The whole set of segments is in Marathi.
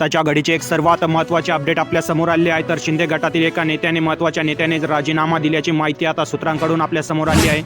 आत्ताच्या घडीचे एक सर्वात महत्त्वाचे अपडेट आपल्यासमोर आले आहे. तर शिंदे गटातील एका नेत्याने महत्त्वाच्या नेत्याने राजीनामा दिल्याची माहिती आता सूत्रांकडून आपल्यासमोर आली आहे.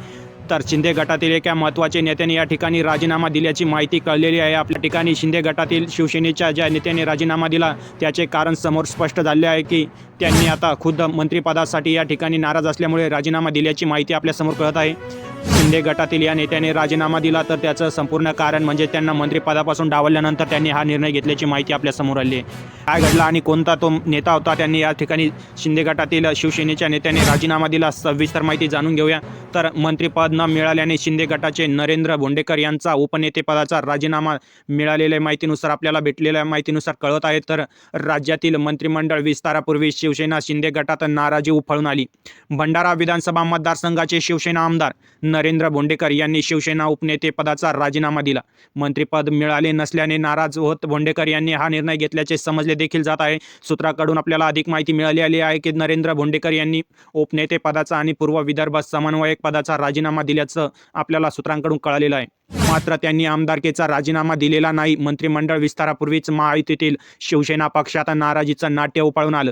तर शिंदे गटातील एका महत्त्वाच्या नेत्याने या ठिकाणी राजीनामा दिल्याची माहिती कळलेली आहे. आपल्या ठिकाणी शिंदे गटातील शिवसेनेच्या ज्या नेत्याने राजीनामा दिला त्याचे कारण समोर स्पष्ट झाले आहे की त्यांनी आता खुद्द मंत्रिपदासाठी या ठिकाणी नाराज असल्यामुळे राजीनामा दिल्याची माहिती आपल्यासमोर कळत आहे. शिंदे गटातील या नेत्याने राजीनामा दिला तर त्याचं संपूर्ण कारण म्हणजे त्यांना मंत्रिपदापासून डावलल्यानंतर त्यांनी हा निर्णय घेतल्याची माहिती आपल्यासमोर आली काय घडला आणि कोणता तो नेता होता? त्यांनी या ठिकाणी शिंदे गटातील शिवसेनेच्या नेत्याने राजीनामा दिला सविस्तर माहिती जाणून घेऊया. तर मंत्रिपद न मिळाल्याने शिंदे गटाचे नरेंद्र भोंडेकर यांचा उपनेतेपदाचा राजीनामा मिळालेल्या माहितीनुसार आपल्याला भेटलेल्या माहितीनुसार कळत आहे तर राज्यातील मंत्रिमंडळ विस्तारापूर्वी शिवसेना शिंदे गटात नाराजी उफाळून आली. भंडारा विधानसभा मतदारसंघाचे शिवसेना आमदार नरेंद्र भोंडेकर यांनी शिवसेना उपनेतेपदाचा राजीनामा दिला. मंत्रीपद मिळाले नसल्याने नाराज होत भोंडेकर यांनी हा निर्णय घेतल्याचे समजले देखील जात आहे. सूत्राकडून आपल्याला अधिक माहिती मिळाली आली आहे की नरेंद्र भोंडेकर यांनी उपनेतेपदाचा आणि पूर्व विदर्भ समन्वयक पदाचा राजीनामा दिल्याचं आपल्याला सूत्रांकडून कळालेलं आहे. मात्र त्यांनी आमदारकीचा राजीनामा दिलेला नाही. मंत्रिमंडळ विस्तारापूर्वीच महायुतीतील शिवसेना पक्षात नाराजीचं नाट्य उपाळून आलं.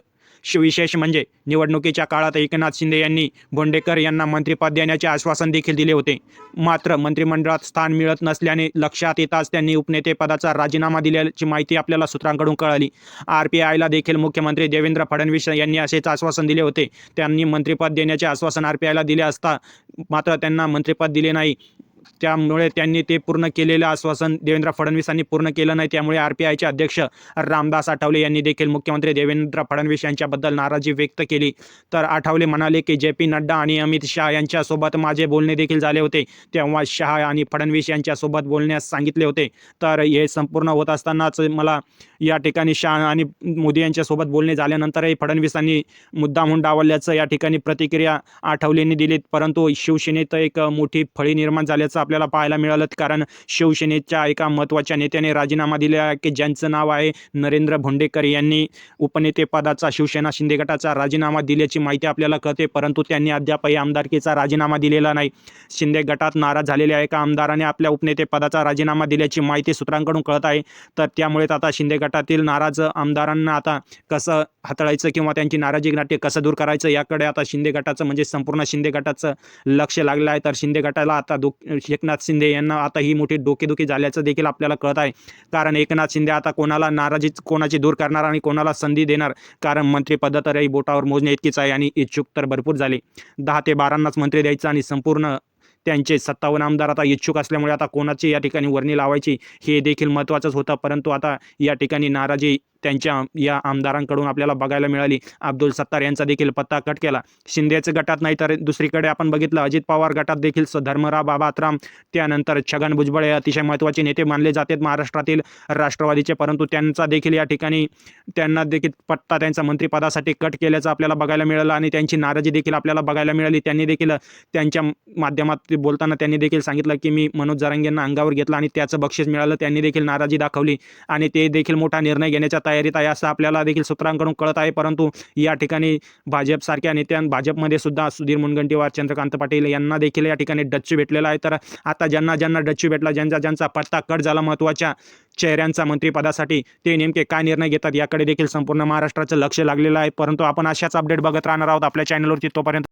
विशेष म्हणजे निवडणुकीच्या काळात एकनाथ शिंदे यांनी भोंडेकर यांना मंत्रिपद देण्याचे आश्वासन देखील दिले होते. मात्र मंत्रिमंडळात स्थान मिळत नसल्याने लक्षात येताच त्यांनी उपनेतेपदाचा राजीनामा दिल्याची माहिती आपल्याला सूत्रांकडून कळाली. आर पी आयला देखील मुख्यमंत्री देवेंद्र फडणवीस यांनी असेच आश्वासन दिले होते. त्यांनी मंत्रिपद देण्याचे आश्वासन आर पी आयला दिले असता मात्र त्यांना मंत्रिपद दिले नाही. त्यामुळे त्यांनी ते पूर्ण केलेलं आश्वासन देवेंद्र फडणवीसांनी पूर्ण केलं नाही. त्यामुळे आर पी आयचे अध्यक्ष रामदास आठवले यांनी देखील मुख्यमंत्री देवेंद्र फडणवीस यांच्याबद्दल नाराजी व्यक्त केली. तर आठवले म्हणाले की जे पी नड्डा आणि अमित शहा यांच्यासोबत माझे बोलणे देखील झाले होते. तेव्हा शहा आणि फडणवीस यांच्यासोबत बोलण्यास सांगितले होते. तर हे संपूर्ण होत असतानाच मला या ठिकाणी शहा आणि मोदी यांच्यासोबत बोलणे झाल्यानंतरही फडणवीसांनी मुद्दामहून डावलल्याचं या ठिकाणी प्रतिक्रिया आठवलेंनी दिलीत. परंतु शिवसेनेत एक मोठी फळी निर्माण झाल्याचं आपल्याला पाहायला मिळालं. कारण शिवसेनेच्या एका महत्त्वाच्या नेत्याने राजीनामा दिला की ज्यांचं नाव आहे नरेंद्र भोंडेकर यांनी उपनेतेपदाचा शिवसेना शिंदे गटाचा राजीनामा दिल्याची माहिती आपल्याला कळते. परंतु त्यांनी अद्यापही आमदारकीचा राजीनामा दिलेला नाही. शिंदे गटात नाराज झालेल्या एका आमदाराने आपल्या उपनेतेपदाचा राजीनामा दिल्याची माहिती सूत्रांकडून कळत आहे. तर त्यामुळेच आता शिंदे गटातील नाराज आमदारांना आता कसं हाताळायचं किंवा त्यांची नाराजी नाट्य कसं दूर करायचं याकडे आता शिंदे गटाचं म्हणजे संपूर्ण शिंदे गटाचं लक्ष लागलं आहे. तर शिंदे गटाला आता दुख एकनाथ शिंदे यांना आता ही मोठी डोकेदुखी झाल्याचं देखील आपल्याला कळत आहे. कारण एकनाथ शिंदे आता कोणाला नाराजी कोणाची दूर करणार आणि कोणाला संधी देणार? कारण मंत्रिपद तरही बोटावर मोजणे इतकीच आहे आणि इच्छुक तर भरपूर झाले. दहा ते बारांनाच मंत्री द्यायचं आणि संपूर्ण त्यांचे सत्तावन्न आमदार आता इच्छुक असल्यामुळे आता कोणाची या ठिकाणी वर्णी लावायची हे देखील महत्त्वाचंच होतं. परंतु आता या ठिकाणी नाराजी त्यांच्या या आमदारांकडून आपल्याला बघायला मिळाली. अब्दुल सत्तार यांचा देखील पत्ता कट केला. शिंदेच गटात नाही तर दुसरीकडे आपण बघितलं अजित पवार गटात देखील स- धर्मराव बाबात्राम त्यानंतर छगन भुजबळ हे अतिशय महत्त्वाचे नेते मानले जातात महाराष्ट्रातील राष्ट्रवादीचे परंतु त्यांचा देखील या ठिकाणी त्यांना देखील पत्ता त्यांचा मंत्रिपदासाठी कट केल्याचं आपल्याला बघायला मिळालं आणि त्यांची नाराजी देखील आपल्याला बघायला मिळाली. त्यांनी देखील त्यांच्या माध्यमात बोलताना त्यांनी देखील सांगितलं की मी मनोज जरांगेंना अंगावर घेतलं आणि त्याचं बक्षीस मिळालं. त्यांनी देखील नाराजी दाखवली आणि ते देखील मोठा निर्णय घेण्याच्या तयारीत आहे असं आपल्याला देखील सूत्रांकडून कळत आहे. परंतु या ठिकाणी भाजपसारख्या नेत्यां भाजपमध्ये सुद्धा सुधीर मुनगंटीवार चंद्रकांत पाटील यांना देखील या ठिकाणी डच्चू भेटलेला आहे. तर आता ज्यांना ज्यांना डच्चू भेटला ज्यांचा ज्यांचा पत्ता कट झाला महत्त्वाच्या चेहऱ्यांचा मंत्रिपदासाठी ते नेमके काय निर्णय घेतात याकडे देखील संपूर्ण महाराष्ट्राचं लक्ष लागलेलं आहे. परंतु आपण अशाच अपडेट बघत राहणार आहोत आपल्या चॅनलवरती तोपर्यंत